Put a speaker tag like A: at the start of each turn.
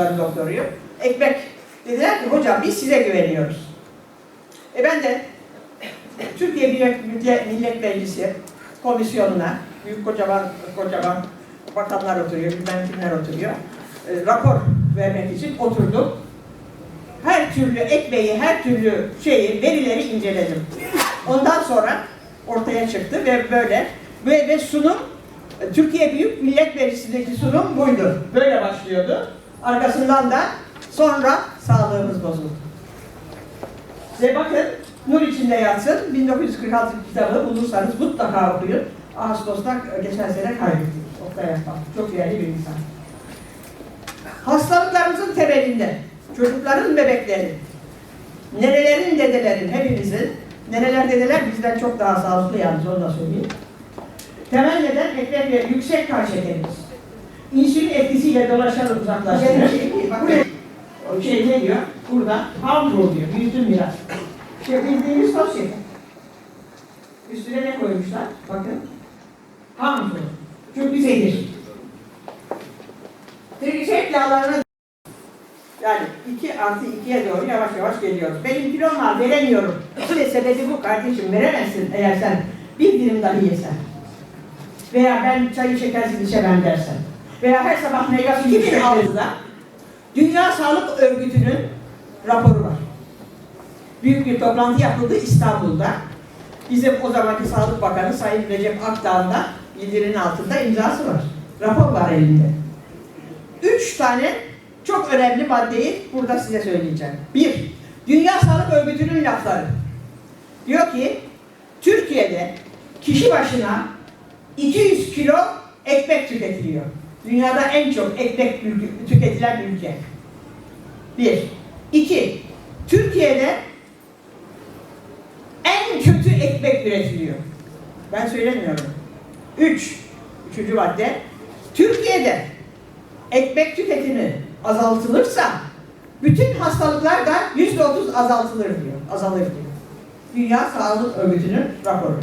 A: hastalıkları doktoruyum. Ekmek dediler ki hocam biz size güveniyoruz. E ben de Türkiye Millet, Millet, Meclisi komisyonuna, büyük kocaman kocaman bakanlar oturuyor, bilmem kimler oturuyor. E, rapor vermek için oturdum. Her türlü ekmeği, her türlü şeyi, verileri inceledim. Ondan sonra ortaya çıktı ve böyle ve, ve sunum Türkiye Büyük Millet Meclisi'ndeki sunum buydu. Böyle başlıyordu. Arkasından da sonra sağlığımız bozuldu. Ve bakın nur içinde yatsın 1946 kitabı bulursanız mutlaka okuyun. Ağustos'ta e, geçen sene kaybettik. Oktay Akbal. Çok değerli bir insan. Hastalıklarımızın temelinde çocukların bebeklerin, nenelerin dedelerin hepimizin, neneler dedeler bizden çok daha sağlıklı yalnız onu da söyleyeyim. Temel neden ve yüksek kan şekerimiz. İnsülin etkisiyle dolaşan uzaklaştırır. Buraya- O şey ne diyor? Burada harmful diyor. Büyütün biraz. İşte bildiğimiz toz şeker. Üstüne ne koymuşlar? Bakın. Harmful. Çünkü zehir. Triglisert yağlarına yani 2 artı 2'ye doğru yavaş yavaş geliyoruz. Benim kilom var veremiyorum. İşte sebebi bu kardeşim veremezsin eğer sen bir dilim dahi yesen. Veya ben çayı şekersiz içemem dersen. Veya her sabah meyve suyu 2006'da Dünya Sağlık Örgütü'nün raporu var. Büyük bir toplantı yapıldı İstanbul'da. Bizim o zamanki Sağlık Bakanı Sayın Recep Akdağ'ın da bildirinin altında imzası var. Rapor var elinde. Üç tane çok önemli maddeyi burada size söyleyeceğim. Bir, Dünya Sağlık Örgütü'nün lafları. Diyor ki, Türkiye'de kişi başına 200 kilo ekmek tüketiliyor. Dünyada en çok ekmek tüketilen ülke. Bir. İki, Türkiye'de en kötü ekmek üretiliyor. Ben söylemiyorum. Üç, üçüncü madde. Türkiye'de ekmek tüketimi azaltılırsa bütün hastalıklar da yüzde otuz azaltılır diyor, azalır diyor. Dünya Sağlık Örgütü'nün raporu.